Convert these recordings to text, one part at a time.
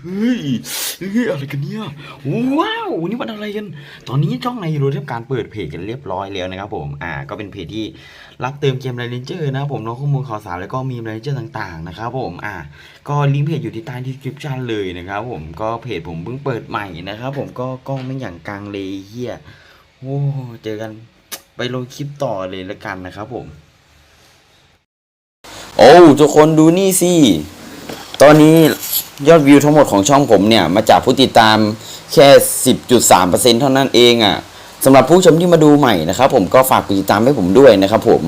เฮ้ยอะไรกันเนี่ย ว้าววันนี้วันอะไรกัน ตอนนี้ช่องในยูโรทำการเปิดเพจกันเรียบร้อยแล้วนะครับผม อ่า ก็เป็นเพจที่รับเติมเกมไรเลนเจอร์นะครับผมน้องข้อมูลข่าวสารแล้วก็มีไรเลนเจอร์ต่างๆนะครับผม อ่า ก็ลิงก์เพจอยู่ที่ใต้ดีสคริปชันเลยนะครับผม ก็เพจผมเพิ่งเปิดใหม่นะครับผม ก็กล้องไม่อย่างกลางเลยเฮียโอ้เจอกันไปลงคลิปต่อเลยละกันนะครับผม โอ้ทุกคนดูนี่สิ ตอนนี้ ยอดวิวทั้งหมดของช่องผมเนี่ย มาจากผู้ติดตามแค่ 10.3%เท่านั้นเองอะ่ะสำหรับผู้ชมที่มาดูใหม่นะครับผมก็ฝากกดติดตามให้ผมด้วยนะครับผม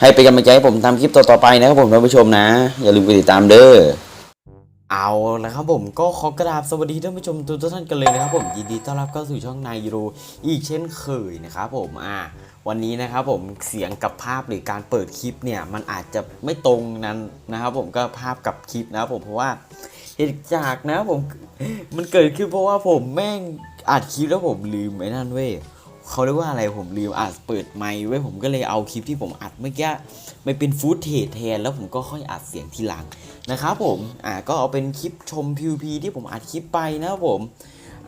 ให้เป็นกำลังใจให้ผมทำคลิปต่อๆไปนะครับผมท่านผู้ชมนะ อย่าลืมกดติดตามเด้อเอาละครับผมก็ขอกราบสวัสดีท่านผู้ชมทุกท่านกันเลยนะครับผมยินดีต้อนรับเข้าสู่ช่องนายยูโรอีกเช่นเคยนะครับผมอ่าวันนี้นะครับผมเสียงกับภาพหรือการเปิดคลิปเนี่ยมันอาจจะไม่ตรงนั้นนะครับผมก็ภาพกับคลิปนะครับผมเพราะว่า เหตุจากนะผมมันเกิดขึ้นเพราะว่าผมแม่งอัดคลิปแล้วผมลืมไอ้นั่นเว้ยเขาเรียกว่าอะไรผมลืมอัดเปิดไมค์ไว้ยผมก็เลยเอาคลิปที่ผมอัดเมื่อกี้ไปเป็นฟูดเทจแทนแล้วผมก็ค่อยอัดเสียงทีหลังนะครับผมอ่าก็เอาเป็นคลิปชม PVP ที่ผมอัดคลิปไปนะครับผม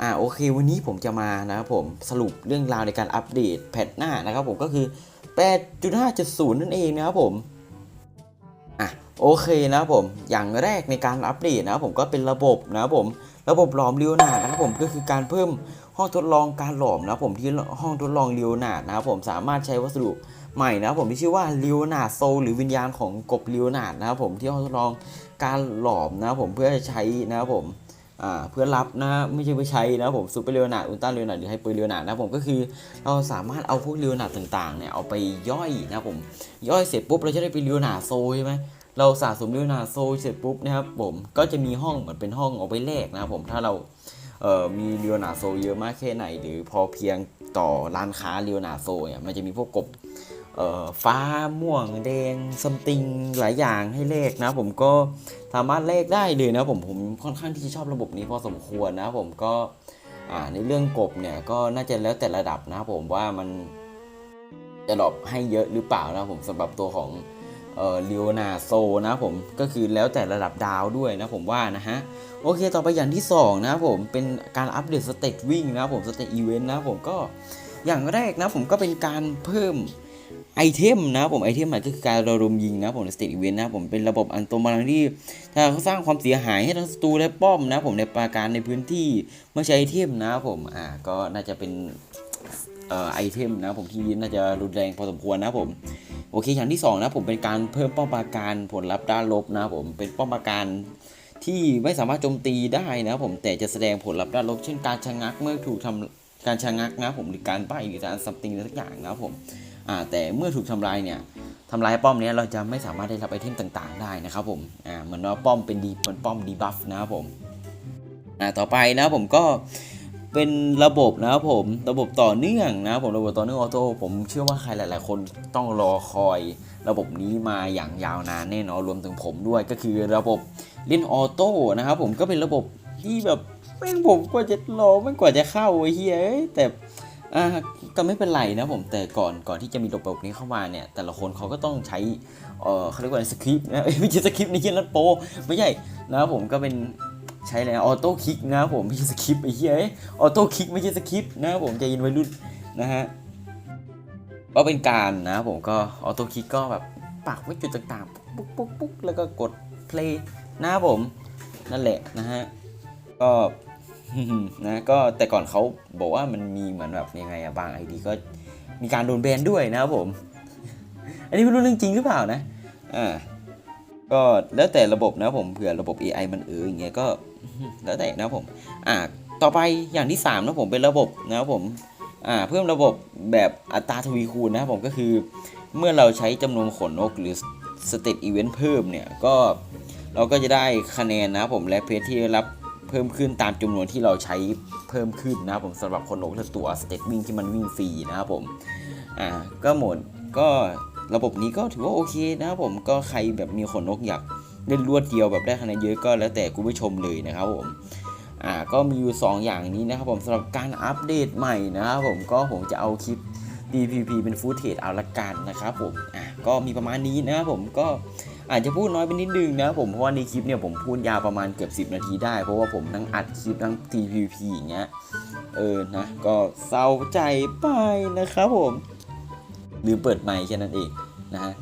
อ่าโอเควันนี้ผมจะมานะครับผมสรุปเรื่องราวในการอัปเดตแพทหน้านะครับผมก็คือ 8.5.0 นั่นเองนะครับผม โอเคนะผม อย่างแรกในการอัปเดตนะผมก็เป็นระบบนะผม ระบบหลอมเรียวหนาดนะครับผมก็คือการเพิ่มห้องทดลองการหลอมนะผมที่ห้องทดลองเรียวหนาดนะครับผมสามารถใช้วัสดุใหม่นะผมที่ชื่อว่าเรียวหนาดโซหรือวิญญาณของกบเรียวหนาดนะครับผมที่ห้องทดลองการหลอมนะผมเพื่อใช้นะครับผมเพื่อรับนะไม่ใช่เพื่อใช้นะผมซูเปอร์เรียวนาดอุลตร้าเรียวนาดหรือไฮเปอร์เรียวนาดนะครับผมก็คือเราสามารถเอาพวกเรียวนาดต่างๆเนี่ยเอาไปย่อยนะผมย่อยเสร็จปุ๊บเราจะได้เป็นเรียวนาดโซใช่ไหม เราสะสมเรียวนาโซเสร็จปุ๊บนะครับผมก็จะมีห้องเหมือนเป็นห้องเอาไปแลกนะครับผมถ้าเราเอ่อมีเรียวนาโซเยอะมากแค่ไหน หรือพอเพียงต่อร้านค้าเรียวนาโซเนี่ยมันจะมีพวกกบเอ่อฟ้าม่วงแดงซัมติงหลายอย่างให้เลขนะผมก็สามารถเลขได้เลยนะผมผมค่อนข้างที่จะชอบระบบนี้พอสมควรนะผมก็อ่าในเรื่องกบเนี่ยก็น่าจะแล้วแต่ระดับนะผมว่ามันจะดรอปให้เยอะหรือเปล่านะผมสำหรับตัวของ เอ่อลีโอนาโซนะผมก็คือแล้วแต่ระดับดาวด้วยนะผมว่านะฮะโอเคต่อไปอย่างที่สองนะผมเป็นการอัปเดตสเตตวิ่งนะผมสเตตอีเวนต์นะผมก็อย่างแรกนะผมก็เป็นการเพิ่มไอเทมนะผมไอเทมหมายก็คือการระดมยิงนะผมในสเตทอีเวนต์นะผมเป็นระบบอันโตมาลังที่ถ้าเขาสร้างความเสียหายให้ทั้งศัตรูและป้อมนะผมในปราการในพื้นที่เมื่อใช้ไอเทมนะผมอ่าก็น่าจะเป็นเอ่อไอเทมนะผมที่น่าจะรุนแรงพอสมควรนะผม โอเคอย่างที่สองนะผมเป็นการเพิ่มป้อมปราการผลลัพธ์ด้านลบนะผมเป็นป้อมปราการที่ไม่สามารถโจมตีได้นะผมแต่จะแสดงผลลัพธ์ด้านลบ เช่นการชะงักเมื่อถูกทำการชะงักนะผมหรือการใบ้หรือการซัมติงอะไรสักอย่างนะครับผมอ่าแต่เมื่อถูกทำลายเนี่ยทำลายป้อมนี้เราจะไม่สามารถได้รับไอเทมต่างๆ ได้นะครับผมอ่าเหมือนว่าป้อมเป็นดีเหมือนป้อมดีบัฟนะครับผมอ่าต่อไปนะผมก็ เป็นระบบนะครับผมระบบต่อเนื่องนะผมระบบต่อเนื่องออโต้ผมเชื่อว่าใครหลาย ๆ คนต้องรอคอย ระบบนี้มาอย่างยาวนานแน่นอนรวมถึงผมด้วยก็คือระบบเล่นออโต้นะครับผมก็เป็นระบบที่แบบแม่งผมกว่าจะรอไม่งกว่าจะเข้าเฮ้ยแต่อ่าก็ไม่เป็นไรนะผมแต่ก่อนก่อนที่จะมีระบบนี้เข้ามาเนี่ย แต่ละคนเขาก็ต้องใช้เออเขาเรียกว่าสคริปต์นะไม่ใช่สคริปต์ในเช่นรัดโปไม่ใช่นะครับผมก็เป็น ใช้อะไรออโต้คลิกนะครับผมไม่ใช่สคริปต์ไอ้เหี้ยออโต้คลิกไม่ใช่สคริปต์นะครับผมจเย็นไวัยรุ่นนะฮะก็เป็นการนะครับผมก็ออโต้คลิกก็แบบปักไว้จุดต่างๆปุ๊กปุ๊กปุ๊กแล้วก็กด play นะครับผมนั่นแหละนะฮะก็นะก็แต่ก่อนเขาบอกว่ามันมีเหมือนแบบยังไงอะบางไอดีก็มีการโดนแบนด้วยนะครับผม อันนี้ไม่รู้เรื่องจริงหรือเปล่านะอ่าก็แล้วแต่ระบบนะผมเผื่อระบบ AI มันเอออย่างเงี้ยก็ แล้วแต่นะผมอ่าต่อไปอย่างที่3นะผมเป็นระบบนะครับผมอ่าเพิ่มระบบแบบอัตราทวีคูณนะครับผมก็คือเมื่อเราใช้จำนวนขนนกหรือสเตตอีเวนต์เพิ่มเนี่ยก็เราก็จะได้คะแนนนะครับผมและเพจที่รับเพิ่มขึ้นตามจำนวนที่เราใช้เพิ่มขึ้นนะครับผมสำหรับคนนกและตัวสเตตวิ่งที่มันวิ่งฟรีนะครับผมอ่าก็หมดก็ระบบนี้ก็ถือว่าโอเคนะครับผมก็ใครแบบมีขนนกอยาก เล่นรวดเดียวแบบได้คะแนนเยอะก็แล้วแต่คุณผู้ชมเลยนะครับผมอ่าก็มีอยู่ 2 อย่างนี้นะครับผมสำหรับการอัปเดตใหม่นะครับผมก็ผมจะเอาคลิป DPP เป็นฟูตเทจเอาละกันนะครับผมอะก็มีประมาณนี้นะครับผมก็อาจจะพูดน้อยไปนิดนึงนะผมเพราะว่าในคลิปเนี่ยผมพูดยาวประมาณเกือบ 10 นาทีได้ เพราะว่าผมทั้งอัดคลิปทั้ง TPP อย่างเงี้ยเออนะก็เศร้าใจไปนะครับผมลืมเปิดไมค์แค่นั้นเองนะฮะ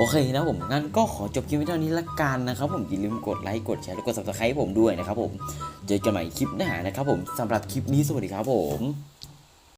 โอเคนะผมงั้นก็ขอจบคลิปไว้เท่านี้ละกันนะครับผมอย่าลืมกดไลค์กดแชร์แล้วกด subscribe ผมด้วยนะครับผมเจอกันใหม่คลิปหน้านะครับผมสำหรับคลิปนี้สวัสดีครับผม